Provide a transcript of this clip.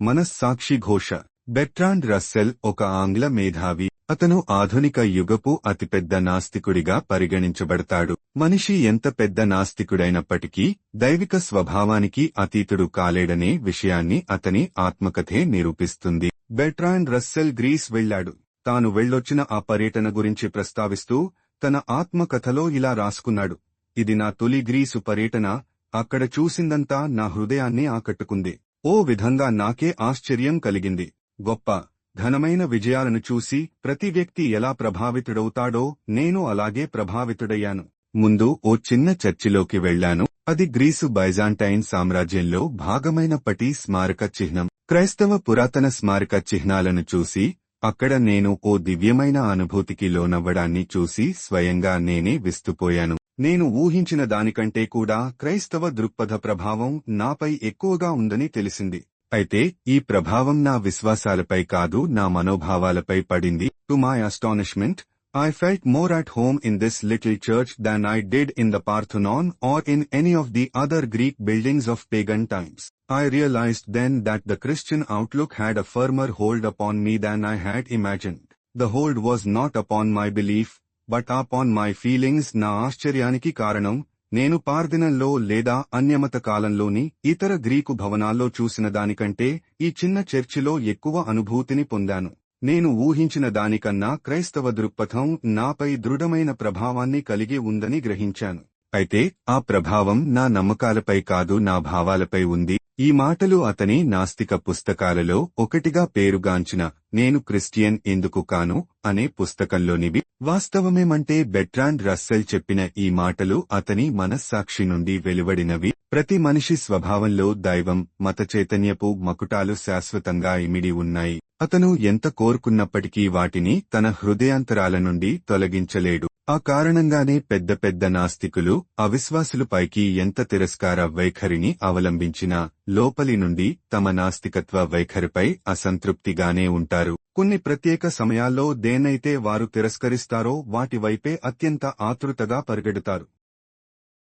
మనస్సాక్షి ఘోష. Bertrand Russell ఒక ఆంగ్ల మేధావి. అతను ఆధునిక యుగపు అతిపెద్ద నాస్తికుడిగా పరిగణించబడతాడు. మనిషి ఎంత పెద్ద నాస్తికుడైనప్పటికీ దైవిక స్వభావానికి అతీతుడు కాలేడనే విషయాన్ని అతని ఆత్మకథే నిరూపిస్తుంది. బెట్రాండ్ రస్సెల్ గ్రీస్ వెళ్ళాడు తాను వెళ్ళొచ్చిన ఆ పర్యటన గురించి ప్రస్తావిస్తూ తన ఆత్మకథలో ఇలా రాసుకున్నాడు. ఇది నా తొలి గ్రీసు పర్యటన. అక్కడ చూసిందంతా నా హృదయాన్ని ఆకట్టుకుంది. ఓ విధంగా నాకే ఆశ్చర్యం కలిగింది. గొప్ప ఘనమైన విజయాలను చూసి ప్రతి వ్యక్తి ఎలా ప్రభావితుడవుతాడో నేను అలాగే ప్రభావితుడయ్యాను. ముందు ఓ చిన్న చర్చిలోకి వెళ్ళాను అది గ్రీసు బైజాంటైన్ సామ్రాజ్యంలో భాగమైనప్పటి స్మారక చిహ్నం. క్రైస్తవ పురాతన స్మారక చిహ్నాలను చూసి అక్కడ నేను ఓ దివ్యమైన అనుభూతికి లోనవ్వడాన్ని చూసి స్వయంగా నేనే విస్తుపోయాను. నేను ఊహించిన దానికంటే కూడా క్రైస్తవ దృక్పథ ప్రభావం నాపై ఎక్కువగా ఉందని తెలిసింది. అయితే ఈ ప్రభావం నా విశ్వాసాలపై కాదు నా మనోభావాలపై పడింది. To my astonishment I felt more at home in this little church than I did in the Parthenon or in any of the other Greek buildings of pagan times I realised then that the Christian outlook had a firmer hold upon me than I had imagine the hold was not upon my belief but upon my feelings నా ఆశ్చర్యానికి కారణం నేను పార్దినంలో లేదా అన్యమత కాలంలోని ఇతర Greek భవనాల్లో చూసిన దానికంటే ఈ చిన్న చర్చిలో ఎక్కువ అనుభూతిని పొందాను. నేను ఊహించిన దానికన్నా క్రైస్తవ దృక్పథం నాపై దృఢమైన ప్రభావాన్ని కలిగి ఉందని గ్రహించాను. అయితే ఆ ప్రభావం నా నమ్మకాలపై కాదు నా భావాలపై ఉంది. ఈ మాటలు అతని నాస్తిక పుస్తకాలలో ఒకటిగా పేరుగాంచిన నేను క్రిస్టియన్ ఎందుకు కాను అనే పుస్తకంలోనివి. వాస్తవమేమంటే బెట్రాండ్ రస్సెల్ చెప్పిన ఈ మాటలు అతని మనస్సాక్షి నుండి వెలువడినవి. ప్రతి మనిషి స్వభావంలో దైవం మత చైతన్యపు మకుటాలు శాశ్వతంగా ఇమిడి ఉన్నాయి. అతను ఎంత కోరుకున్నప్పటికీ వాటిని తన హృదయాంతరాల నుండి తొలగించలేడు. ఆ కారణంగానే పెద్ద పెద్ద నాస్తికులు అవిశ్వాసులపైకి ఎంత తిరస్కార వైఖరిని అవలంబించినా లోపలి నుండి తమ నాస్తికత్వ వైఖరిపై అసంతృప్తిగానే ఉంటారు. కొన్ని ప్రత్యేక సమయాల్లో దేనైతే వారు తిరస్కరిస్తారో వాటి వైపే అత్యంత ఆతృతగా పరిగెడతారు.